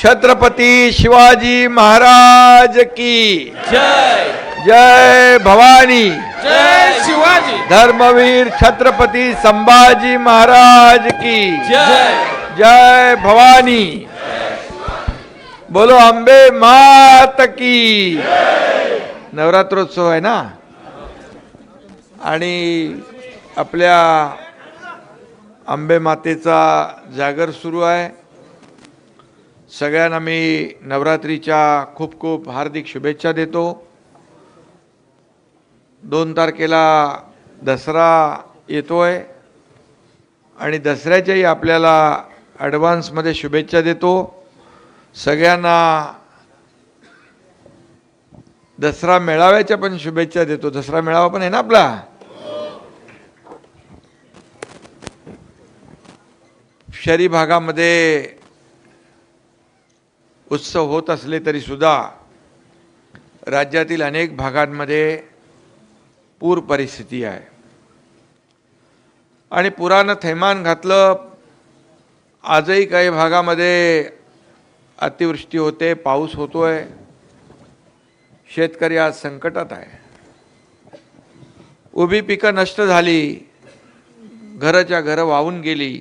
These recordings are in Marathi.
छत्रपती शिवाजी महाराज की। जय जय भवानी। जय शिवाजी धर्मवीर छत्रपती संभाजी महाराज की। जय जय भवानी। बोलो अंबे मात की। नवरात्रोत्सव आहे ना? आणि आपल्या अंबे मातेचा जागर सुरू आहे. सगळ्यांना मी नवरात्रीच्या खूप खूप हार्दिक शुभेच्छा देतो. दोन तारखेला दसरा येतोय आणि दसऱ्याच्याही आपल्याला ॲडव्हान्समध्ये शुभेच्छा देतो. सगळ्यांना दसरा मेळाव्याच्या पण शुभेच्छा देतो. दसरा मेळावा पण आहे ना आपला? शहरी भागामध्ये उत्सव होत असले तरी सुद्धा राज्यातील अनेक भागांमध्ये पूर परिस्थिती आहे. आणि पुरानं थैमान घातलं आजही काही भागामध्ये अतिवृष्टी होते पाऊस होतोय. शेतकरी आज संकटात आहे. उभी पिकं नष्ट झाली घराच्या घरं वाहून गेली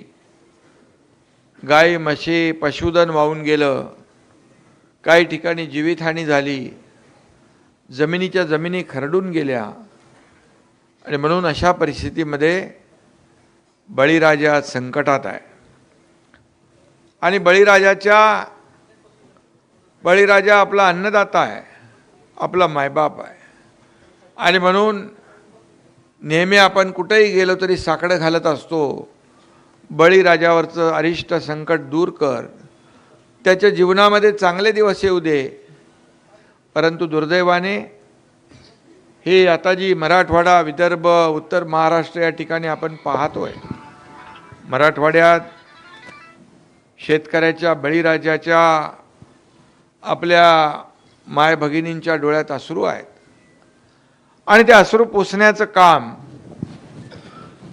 गाई म्हशी पशुधन वाहून गेलं काही ठिकाणी जीवितहानी झाली जमिनीच्या जमिनी खरडून गेल्या. आणि म्हणून अशा परिस्थितीमध्ये बळीराजा संकटात आहे. आणि बळीराजाच्या बळीराजा आपला अन्नदाता आहे आपला मायबाप आहे. आणि म्हणून नेहमी आपण कुठेही गेलो तरी साकडं घालत असतो. बळीराजावरचं अरिष्ट संकट दूर कर. त्याच्या जीवनामध्ये चांगले दिवस येऊ दे. परंतु दुर्दैवाने हे आता जी मराठवाडा विदर्भ उत्तर महाराष्ट्र या ठिकाणी आपण पाहतोय. मराठवाड्यात शेतकऱ्याच्या बळीराजाच्या आपल्या माय भगिनींच्या डोळ्यात अश्रू आहेत. आणि ते अश्रू पोसण्याचं काम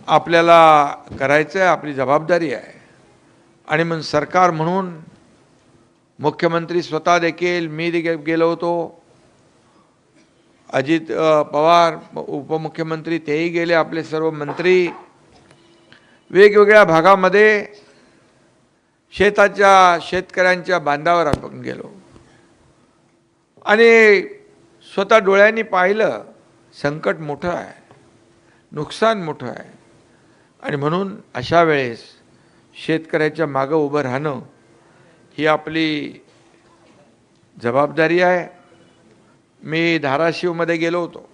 आपल्याला करायचं आहे आपली जबाबदारी आहे. आणि मग सरकार म्हणून मुख्यमंत्री स्वतः देखील मी देखील गेलो होतो. अजित पवार उपमुख्यमंत्री तेही गेले आपले सर्व मंत्री. वेगवेगळ्या भागामध्ये शेताच्या शेतकऱ्यांच्या बांधावर आपण गेलो. आणि स्वतः डोळ्यांनी पाहिलं संकट मोठं आहे नुकसान मोठं आहे. आणि म्हणून अशा वेळेस शेतकऱ्याच्या मागं उभं राहणं ही आपली जबाबदारी आहे. मी धाराशिवमध्ये गेलो होतो.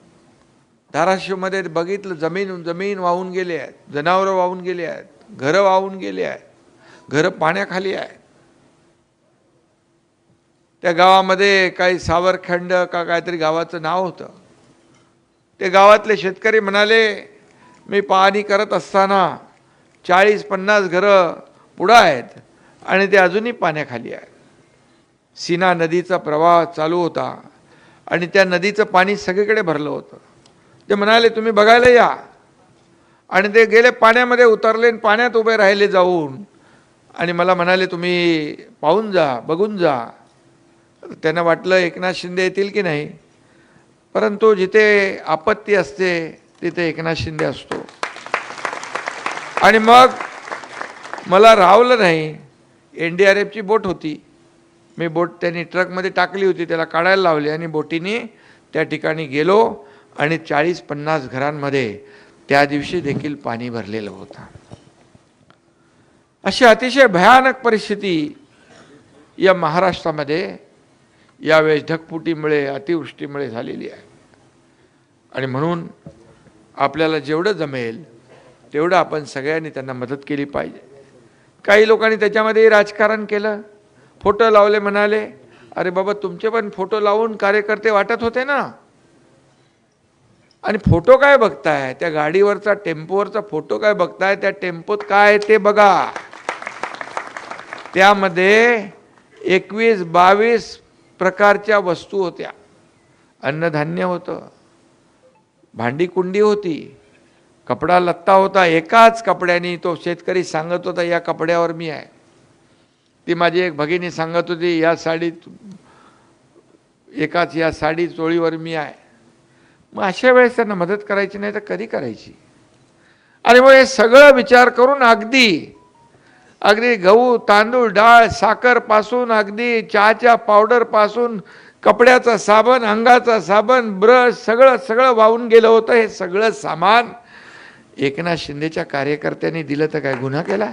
धाराशिवमध्ये बघितलं जमीन जमीन वाहून गेली आहेत जनावरं वाहून गेली आहेत घरं वाहून गेली आहेत घरं पाण्याखाली आहेत. त्या गावामध्ये काही सावरखंड का काहीतरी गावाचं नाव होतं. ते गावातले शेतकरी म्हणाले मी पाहणी करत असताना चाळीस पन्नास घरं पुढं आहेत. आणि ते अजूनही पाण्याखाली आहेत सीना नदीचा प्रवाह चालू होता आणि त्या नदीचं पाणी सगळीकडे भरलं होतं. ते म्हणाले तुम्ही बघायला या. आणि ते गेले पाण्यामध्ये उतरले आणि पाण्यात उभे राहिले जाऊन. आणि मला म्हणाले तुम्ही पाहून जा बघून जा. त्यांना वाटलं एकनाथ शिंदे येतील की नाही? परंतु जिथे आपत्ती असते तिथे एकनाथ शिंदे असतो. आणि मग मला राहवलं नाही. एन डी आर एफची बोट होती. मी बोट त्यांनी ट्रकमध्ये टाकली होती त्याला काढायला लावली आणि बोटीने त्या ठिकाणी गेलो आणि चाळीस पन्नास घरांमध्ये त्या दिवशी देखील पाणी भरलेलं होतं. अशी अतिशय भयानक परिस्थिती या महाराष्ट्रामध्ये यावेळेस ढगफुटीमुळे अतिवृष्टीमुळे झालेली आहे. आणि म्हणून आपल्याला जेवढं जमेल तेवढं आपण सगळ्यांनी त्यांना मदत केली पाहिजे. काही लोकांनी त्याच्यामध्ये राजकारण केलं. फोटो लावले म्हणाले अरे बाबा तुमचे पण फोटो लावून कार्यकर्ते वाटत होते ना. आणि फोटो काय बघताय? त्या गाडीवरचा टेम्पोवरचा फोटो काय बघताय? त्या टेम्पोत काय आहे ते बघा. त्यामध्ये एकवीस बावीस प्रकारच्या वस्तू होत्या. अन्नधान्य होतं. भांडी कुंडी होती. कपडा लत्ता होता एकाच कपड्याने तो शेतकरी सांगत होता या कपड्यावर मी आहे. ती माझी एक भगिनी सांगत होती या साडीत एकाच या साडी चोळीवर मी आहे. मग अशा वेळेस त्यांना मदत करायची नाही तर कधी करायची? आणि मग हे सगळं विचार करून अगदी अगदी गहू तांदूळ डाळ साखरपासून अगदी चहाच्या पावडरपासून कपड्याचा साबण अंगाचा साबण ब्रश सगळं सगळं वाहून गेलं होतं हे सगळं सामान. एकनाथ शिंदेच्या कार्यकर्त्यांनी दिलं तर काय गुन्हा केला?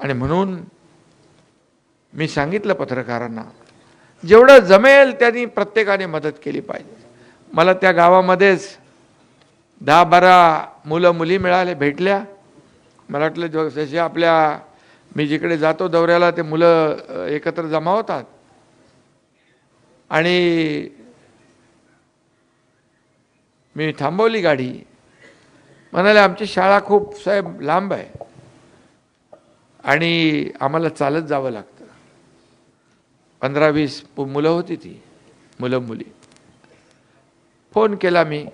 आणि म्हणून मी सांगितलं पत्रकारांना जेवढं जमेल त्यांनी प्रत्येकाने मदत केली पाहिजे. मला त्या गावामध्येच दहा बारा मुलं मुली मिळाले भेटल्या. मला वाटलं जसे आपल्या मी जिकडे जातो दौऱ्याला ते मुलं एकत्र जमा होतात. आणि मी थांबवली गाडी. म्हणाले आमची शाळा खूप साहेब लांब आहे. आणि आम्हाला चालत जावं लागतं. पंधरा वीस मुलं होती ती मुलं मुली फोन केला मी.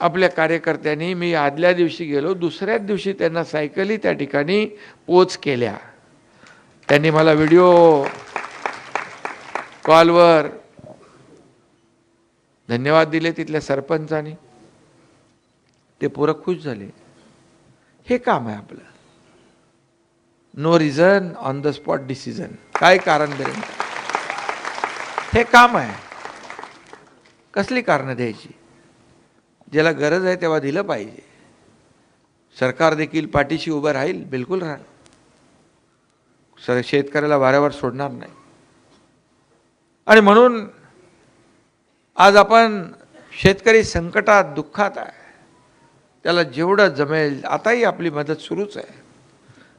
आपल्या कार्यकर्त्यांनी मी आदल्या दिवशी गेलो. दुसऱ्याच दिवशी त्यांना सायकली त्या ठिकाणी पोच केल्या. त्यांनी मला व्हिडिओ कॉलवर धन्यवाद दिले तिथल्या सरपंचाने. ते पोरं खुश झाले. हे काम आहे आपलं. No reason on the spot decision काय कारण देईल हे काम आहे. कसली कारणं द्यायची? ज्याला गरज आहे तेव्हा दिलं पाहिजे. सरकार देखील पाठीशी उभं राहील बिलकुल राहणार सर शेतकऱ्याला वाऱ्यावर सोडणार नाही. आणि म्हणून आज आपण शेतकरी संकटात दुःखात आहे. त्याला जेवढं जमेल आताही आपली मदत सुरूच आहे.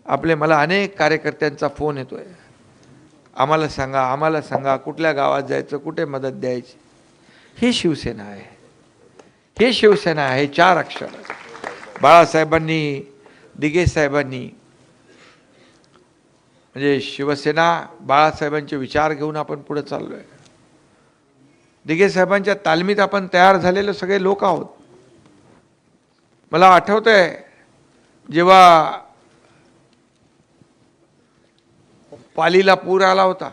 आपले मला अनेक कार्यकर्त्यांचा फोन येतो आहे आम्हाला सांगा आम्हाला सांगा कुठल्या गावात जायचं कुठे मदत द्यायची? ही शिवसेना आहे. ही शिवसेना आहे चार अक्षर. बाळासाहेबांनी दिगे साहेबांनी. म्हणजे शिवसेना बाळासाहेबांचे विचार घेऊन आपण पुढे आहे दिघे साहेबांच्या तालमीत आपण तयार झालेले सगळे लोक आहोत. मला आठवतंय जेव्हा पालीला पूर आला होता.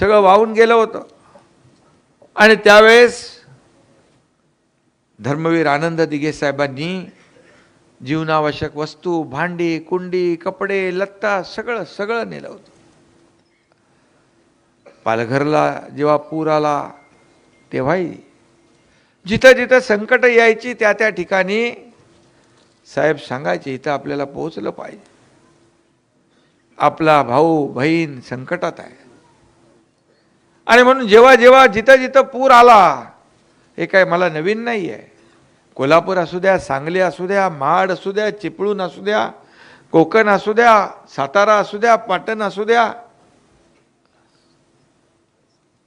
सगळं वाहून गेलं होतं. आणि त्यावेळेस धर्मवीर आनंद दिघे साहेबांनी जीवनावश्यक वस्तू भांडी कुंडी कपडे लत्ता सगळं सगळं नेलं होतं. पालघरला जेव्हा पूर आला तेव्हाही जिथं जिथं संकट यायची त्या त्या ठिकाणी साहेब सांगायचे इथं आपल्याला पोहोचलं पाहिजे. आपला भाऊ बहीण संकटात आहे. आणि म्हणून जेव्हा जेव्हा जिथं जिथं पूर आला हे काय मला नवीन नाही आहे कोल्हापूर असू द्या सांगली असू द्या महाड असू द्या चिपळूण असू द्या कोकण असू द्या सातारा असू द्या पाटण असू द्या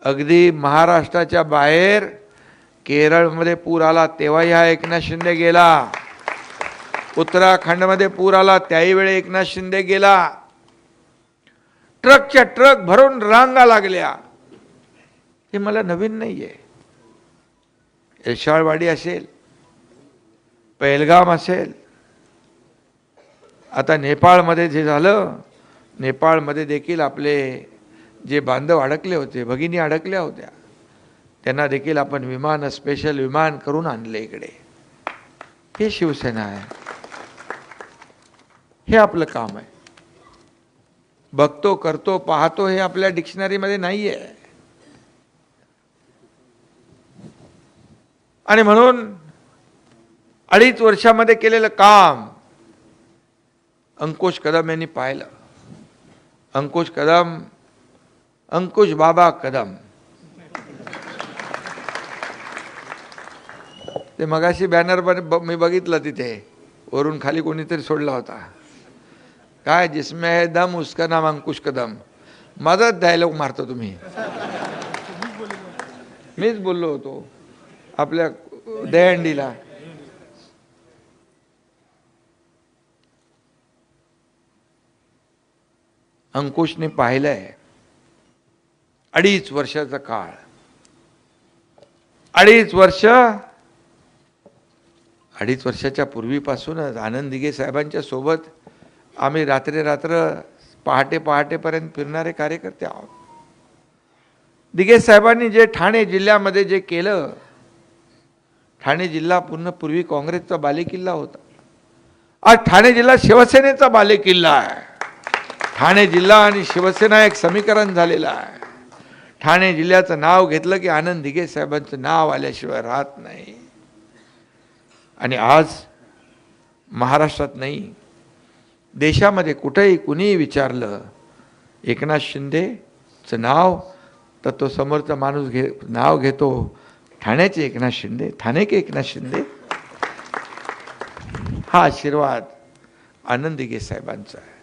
अगदी महाराष्ट्राच्या बाहेर केरळमध्ये पूर आला तेव्हाही हा एकनाथ शिंदे गेला. उत्तराखंडमध्ये पूर आला त्याही वेळी एकनाथ शिंदे गेला. ट्रकच्या ट्रक भरून रांगा लागल्या. हे मला नवीन नाही आहे यशाळवाडी असेल पहलगाम असेल. आता नेपाळमध्ये जे झालं नेपाळमध्ये देखील आपले जे बांधव अडकले होते भगिनी अडकल्या होत्या त्यांना देखील आपण विमान स्पेशल विमान करून आणले इकडे. हे शिवसेना आहे. हे आपलं काम आहे. बघतो करतो पाहतो हे आपल्या डिक्शनरीमध्ये नाही आहे आणि म्हणून अडीच वर्षामध्ये केलेलं काम अंकुश कदम यांनी पाहिलं. अंकुश कदम अंकुश बाबा कदम. ते मगाशी बॅनर पण मी बघितलं तिथे. वरून खाली कोणीतरी सोडला होता. काय जिसमे है दम उसका नाम अंकुश कदम. मदत डायलॉग मारतो तुम्ही. मीच बोललो होतो. आपल्या दहंडीला अंकुशने पाहिलंय. अडीच वर्षाचा काळ. अडीच वर्ष अडीच वर्षाच्या पूर्वीपासूनच आनंद दिघे साहेबांच्या सोबत आम्ही रात्री रात्र पहाटे पहाटेपर्यंत फिरणारे कार्यकर्ते आहोत. दिघे साहेबांनी जे ठाणे जिल्ह्यामध्ये जे केलं ठाणे जिल्हा पूर्ण पूर्वी काँग्रेसचा बालेकिल्ला होता. आज ठाणे जिल्हा शिवसेनेचा बालेकिल्ला आहे. ठाणे जिल्हा आणि शिवसेना एक समीकरण झालेलं आहे. ठाणे जिल्ह्याचं नाव घेतलं की आनंद दिघे साहेबांचं नाव आल्याशिवाय राहत नाही. आणि आज महाराष्ट्रात नाही. देशामध्ये कुठेही कुणीही विचारलं एकनाथ शिंदेचं नाव तर तो समोरचा माणूस घे नाव घेतो ठाण्याचे एकनाथ शिंदे ठाणे के एकनाथ शिंदे. हा आशीर्वाद आनंद दिघे साहेबांचा आहे.